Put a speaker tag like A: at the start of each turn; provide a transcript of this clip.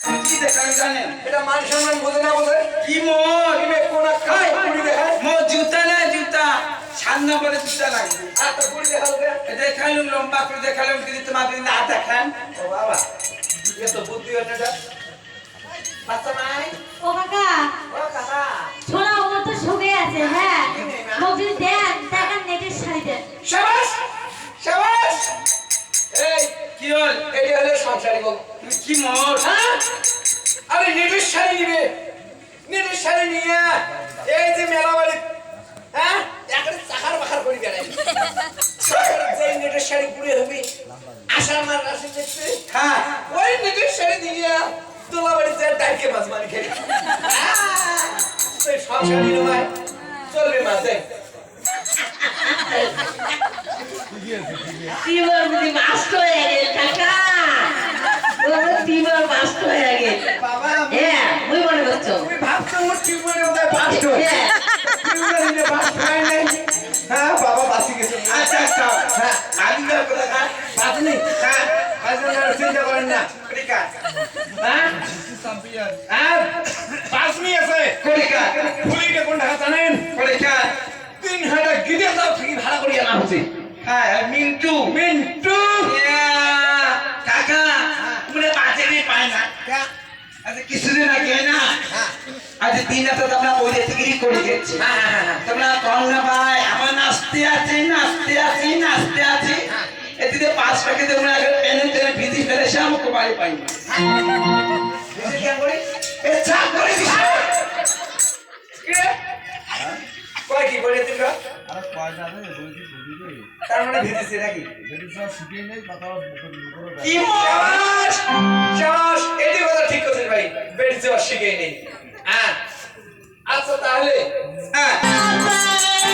A: এটা মান সম্মান বোঝে না বোঝে
B: কি মোর
A: কোন পুরি দেখায়
B: মোর জুতা না জুতা? সামনে বলে জুতা লাগবে।
A: আর তো পুরি দেখাও কে
B: লম্বা করে দেখালাম কিন্তু তোমার যদি না দেখান?
A: ও বাবা এ তো বুদ্ধি হচ্ছে এটা। বাচ্চা নাই?
C: ও কাকা
A: ও কাকা।
C: ছোড়া ও তো শুয়ে আছে হ্যাঁ। মোক দেন দেখেন নেটের শাড়ি দেন।
A: শাবাশ শাবাশ এই
B: কি হল?
A: এটি হলো সংসারী বউ।
B: কি মোর?
A: হ্যাঁ? আরে নেটের শাড়ি নিবে। নেটের শাড়ি নিয়ে এই যে মেলা বাড়ি হ্যাঁ? একেবারে চাকার বাখার করে বেড়াই। নেটের শাড়ি পুড়ে হবে আষাঢ় মাস আসে দেখতে।
B: হ্যাঁ।
A: ওই নেটের শাড়ি দিয়ে তোলা বাড়ি যায় ডাইকে মাছ মারি খেয়ে। সেই সংসারী নয় চলবে মাঝে।
D: তিনবার বুঝি মাস্ট হয়ে গেল কাকা তিনবার মাস্ট হয়ে গেল হ্যাঁ মুই মনে করছ।
A: তুমি ভাবছ ওর টিউমারে ওদের বাস্ট
D: হ্যাঁ।
A: টিউমারে বাস্ট হয় নাই হ্যাঁ বাবা বাঁচি গেছে।
B: আচ্ছা আচ্ছা হ্যাঁ আমি কথা হ্যাঁ
A: বাঁচনি হ্যাঁ বাঁচনি চিন্তা করেন না।
B: করিকা
A: হ্যাঁ? হ্যাঁ বাঁচনি আছে।
B: করিকা
A: ফুলিটা কোন ঢাকা জানেন?
B: করিকা
A: তিন হাজার গিরে দাও থেকে ভাড়া করি আনা হচ্ছে।
B: হ্যাঁ মিন্টু।
A: মিন্টু।
B: ইয়া, কিছুদিন আগে না আজ দিন রাতে তো আমরা ওই করে গেছি। তোমরা কম না ভাই আমার নাচতে আছে নাচতে আছে নাচতে আছে। এদিকে পাঁচ টাকা তোমরা আগে পেনে টেনে ভিজি ফেলে সে আমাকে বাড়ি পাই না। এ চা করে দিস।
A: কয় কি বলে দিল
E: আরে পয়সা আছে বলছি বুঝি রে?
A: তার মানে ভিজেছে নাকি?
E: যদি সব নেই কথা
B: কি
A: শাবাশ শাবাশ বেটি যে অস্বীকারই নেই হ্যাঁ আচ্ছা